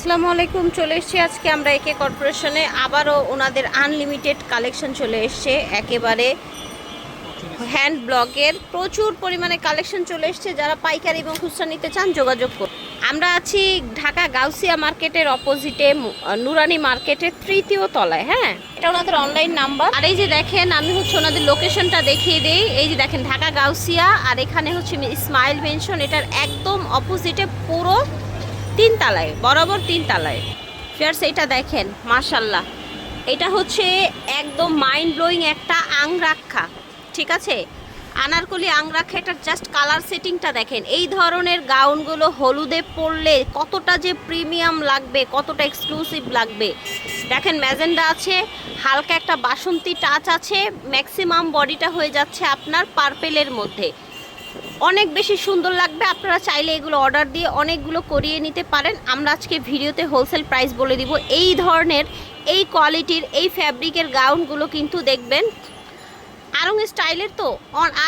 আসসালামু আলাইকুম, চলে এসেছি আজকে আমরা একে কর্পোরেশনে। আবারও ওনাদের আনলিমিটেড কালেকশন চলে এসছে। একেবারে হ্যান্ড ব্লকের প্রচুর পরিমাণে কালেকশন চলে এসছে। যারা পাইকারি এবং খুচরা নিতে চান, যোগাযোগ করুন। আমরা আছি ঢাকা গাউসিয়া মার্কেটের অপোজিটে নুরানি মার্কেটের তৃতীয় তলায় হ্যাঁ? এটা ওনাদের অনলাইন নাম্বার আর এই যে দেখেন, আমি হচ্ছে ওনাদের লোকেশনটা দেখিয়ে দিই। এই যে দেখেন, ঢাকা গাউসিয়া, আর এখানে হচ্ছে স্মাইল মেনশন এটার একদম অপোজিটে পুরো তিন তালায় বরাবর তিন তালায় ফিয়ার্স, এটা দেখেন, মাশাল্লাহ। এটা হচ্ছে একদম মাইন্ড ব্লোয়িং একটা আংরাক্ষা, ঠিক আছে? আনারকলি আংরাক্ষা এটার জাস্ট কালার সেটিংটা দেখেন। এই ধরনের গাউনগুলো হলুদে পরলে কতটা যে প্রিমিয়াম লাগবে, কতটা এক্সক্লুসিভ লাগবে। দেখেন, ম্যাজেন্ডা আছে, হালকা একটা বাসন্তী টাচ আছে ম্যাক্সিমাম বডিটা হয়ে যাচ্ছে আপনার পার্পেলের মধ্যে। অনেক বেশি সুন্দর লাগবে। আপনারা চাইলে এগুলো অর্ডার দিয়ে অনেকগুলো করিয়ে নিতে পারেন। আমরা আজকে ভিডিওতে হোলসেল প্রাইস বলে দিব। এই ধরনের, এই কোয়ালিটির এই ফ্যাব্রিকের গাউনগুলো কিন্তু দেখবেন। আরং স্টাইলের তো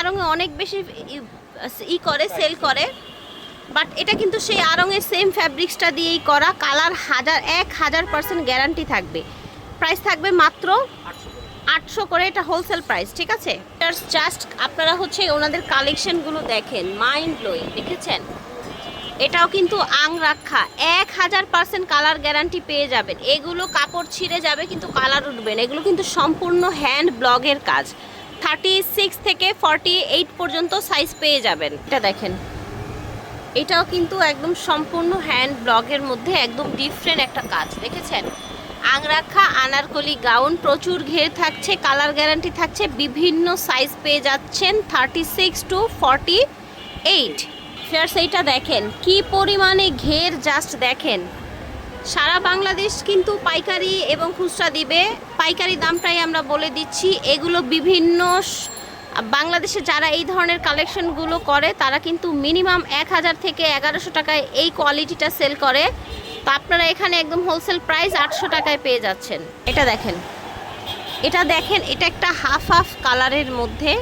আরঙে অনেক বেশি ই- করে সেল করে। বাট এটা কিন্তু সেই আরঙের সেম ফ্যাব্রিক্সটা দিয়েই করা। কালার হাজার, এক হাজার পার্সেন্ট গ্যারান্টি থাকবে। প্রাইস থাকবে মাত্র আটশো করে এটা হোলসেল প্রাইস ঠিক আছে? জাস্ট আপনারা হচ্ছে ওনাদের কালেকশনগুলো দেখেন মাইন্ড ব্লোয়িং দেখেছেন? এটাও কিন্তু আং রাখা এক হাজার পার্সেন্ট কালার গ্যারান্টি পেয়ে যাবেন। এগুলো কাপড় ছিঁড়ে যাবে, কিন্তু কালার উঠবে না। এগুলো কিন্তু সম্পূর্ণ হ্যান্ড ব্লগের কাজ। থার্টি সিক্স থেকে ফর্টি এইট পর্যন্ত সাইজ পেয়ে যাবেন। এটা দেখেন। এটাও কিন্তু একদম সম্পূর্ণ হ্যান্ড ব্লগের মধ্যে একদম ডিফারেন্ট একটা কাজ, দেখেছেন? আংরাখা, আনারকলি গাউন প্রচুর ঘের থাকছে, কালার গ্যারান্টি থাকছে, বিভিন্ন সাইজ পেয়ে যাচ্ছেন thirty six to forty eight fairs এইটা দেখেন, কি পরিমাণে ঘের জাস্ট দেখেন। সারা বাংলাদেশ কিন্তু পাইকারি এবং খুচরা দিবে। পাইকারি দামটাই আমরা বলে দিচ্ছি, এগুলো বিভিন্ন বাংলাদেশে যারা এই ধরনের কালেকশনগুলো করে, তারা কিন্তু মিনিমাম এক হাজার থেকে এগারোশো টাকায় এই কোয়ালিটিটা সেল করে। তো আপনারা এখানে একদম হোলসেল প্রাইস আটশো টাকায় পেয়ে যাচ্ছেন। এটা দেখেন। এটা দেখেন, এটা একটা হাফ হাফ কালারের মধ্যে।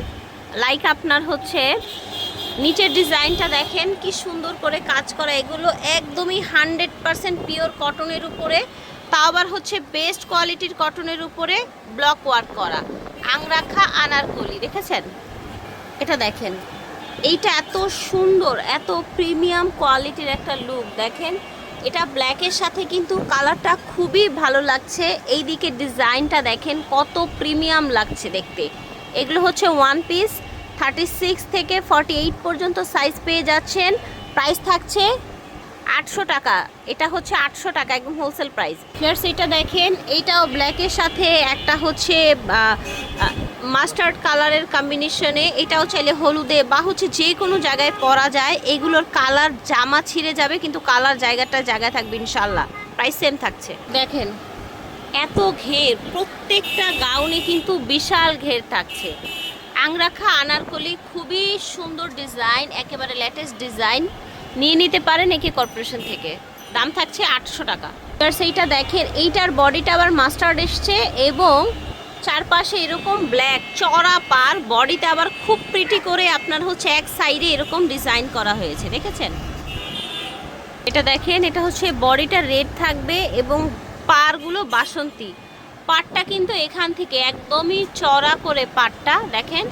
লাইক আপনার হচ্ছে, নিচের ডিজাইনটা দেখেন, কি সুন্দর করে কাজ করা। এগুলো একদমই হান্ড্রেড পারসেন্ট পিওর কটনের উপরে। তাও আবার হচ্ছে বেস্ট কোয়ালিটির কটনের উপরে ব্লক ওয়ার্ক করা। আংরাখা, আনারকলি, দেখেছেন? এটা দেখেন। এইটা এত সুন্দর, এত প্রিমিয়াম কোয়ালিটির একটা লুক দেখেন। এটা ব্ল্যাকের সাথে কিন্তু কালারটা খুবই ভালো লাগছে। এই দিকে ডিজাইনটা দেখেন, কত প্রিমিয়াম লাগছে দেখতে। এগুলো হচ্ছে ওয়ান পিস থার্টি সিক্স থেকে ফর্টি এইট পর্যন্ত সাইজ পেয়ে যাচ্ছেন। প্রাইস থাকছে আটশো টাকা। এটা হচ্ছে আটশো টাকা একদম হোলসেল প্রাইস ফিয়ার্স এটা দেখেন এইটাও ব্ল্যাকের সাথে, একটা হচ্ছে মাস্টার্ড কালারের কম্বিনেশনে এটাও চাইলে হলুদে বা হচ্ছে যে কোনো জায়গায় পরা যায়। এগুলোর কালার জামা ছিঁড়ে যাবে, কিন্তু কালার জায়গাটা জায়গায় থাকবে ইনশাল্লাহ প্রাইস সেম থাকছে। দেখেন, এত ঘের, প্রত্যেকটা গাউনে কিন্তু বিশাল ঘের থাকছে। আংরাখা আনারকলি খুবই সুন্দর ডিজাইন একেবারে লেটেস্ট ডিজাইন নিয়ে নিতে পারেন একে কর্পোরেশন থেকে। দাম থাকছে আটশো টাকা। এবার সেইটা দেখেন, এইটার বডিটা আবার মাস্টার্ড এসছে এবং চারপাশে এরকম ব্ল্যাক চড়া পার, বডিতে আবার খুব প্রিটি করে আপনার হচ্ছে এক সাইডে এরকম ডিজাইন করা হয়েছে, দেখেছেন? এটা দেখেন, এটা হচ্ছে বডিটা রেড থাকবে এবং পারগুলো বাসন্তী। পাটটা কিন্তু এখান থেকে একদমই চড়া করে পাটটা দেখেন?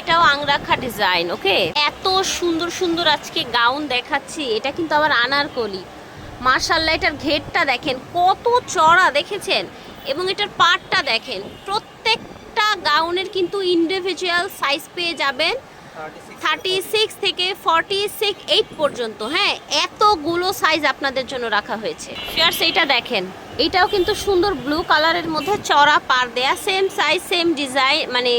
এটাও আংরাখা ডিজাইন ওকে? এত সুন্দর সুন্দর আজকে গাউন দেখাচ্ছি, এটা কিন্তু আবার আনারকলি। মার্শাল্লাহ এটার ঘেরটা দেখেন, কত চড়া, দেখেছেন? এবং এটার পার্টটা দেখেন, প্রত্যেকটা গাউনের কিন্তু ইন্ডিভিজুয়াল সাইজ পেয়ে যাবেন থার্টি সিক্স থেকে ফর্টি সিক্স এইট পর্যন্ত হ্যাঁ? এতগুলো সাইজ আপনাদের জন্য রাখা হয়েছে। ফিয়ার্স এইটা দেখেন এইটাও কিন্তু সুন্দর ব্লু কালারের মধ্যে চড়া পার দেয়া সেম সাইজ সেম ডিজাইন মানে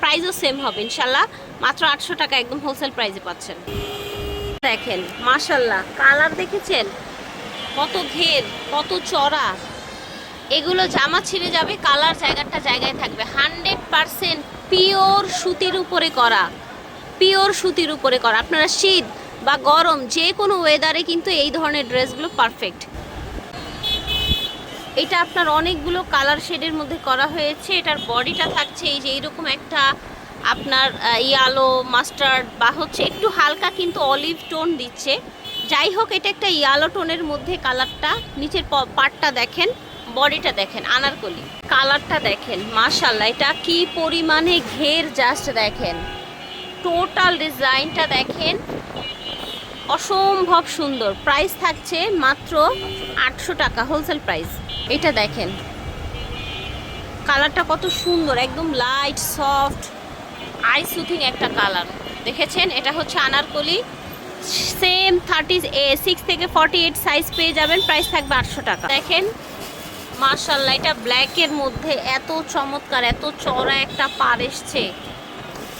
প্রাইসও সেম হবে ইনশাল্লাহ মাত্র আটশো টাকা একদম হোলসেল প্রাইসে পাচ্ছেন। দেখেন মাশাল্লাহ কালার দেখেছেন? কত ঘের, কত চড়া। এগুলো জামা ছিঁড়ে যাবে, কালার জায়গাটা জায়গায় থাকবে। হান্ড্রেড পারসেন্ট পিওর সুতির উপরে করা। পিওর সুতির উপরে করা। আপনারা শীত বা গরম যে কোনো ওয়েদারে কিন্তু এই ধরনের ড্রেসগুলো পারফেক্ট এটা আপনার অনেকগুলো কালার শেডের মধ্যে করা হয়েছে। এটার বডিটা থাকছে এই যে এইরকম একটা আপনার ইয়ালো মাস্টার্ড বা হচ্ছে একটু হালকা কিন্তু অলিভ টোন দিচ্ছে। যাই হোক, এটা একটা ইয়ালো টোনের মধ্যে কালারটা নিচের পাটটা দেখেন। বডিটা দেখেন, আনারকলি। কালারটা দেখেন মাশাল্লাহ এটা কি পরিমাণে ঘের জাস্ট দেখেন। টোটাল ডিজাইনটা দেখেন, অসম্ভব সুন্দর। প্রাইস থাকছে মাত্র আটশো টাকা হোলসেল প্রাইস এটা দেখেন, কালারটা কত সুন্দর, একদম লাইট সফট আই সুথিং একটা কালার। দেখেছেন? এটা হচ্ছে আনারকলি। সেম থার্টি সিক্স থেকে ফর্টি এইট সাইজ পেয়ে যাবেন প্রাইস থাকবে আটশো টাকা। দেখেন মার্শাল্লাহ এটা ব্ল্যাকের মধ্যে এত চমৎকার, এত চড়া একটা পার এসছে।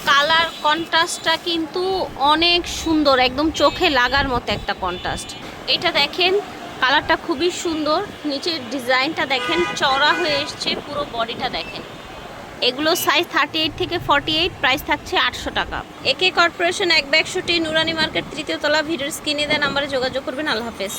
কালার কন্ট্রাস্টটা কিন্তু অনেক সুন্দর, একদম চোখে লাগার মতো একটা কন্ট্রাস্ট এটা দেখেন কালারটা খুবই সুন্দর, নিচের ডিজাইনটা দেখেন চড়া হয়ে এসছে, পুরো বডিটা দেখেন। এগুলো সাইজ থার্টি এইট থেকে ফর্টি এইট প্রাইস থাকছে আটশো টাকা। একে কর্পোরেশন এক ব্যাগশুটি নুরানি মার্কেট, তৃতীয় তলা, ভিডিওর স্ক্রিনে দেন নাম্বারে যোগাযোগ করবেন। আল্লাহ হাফেজ।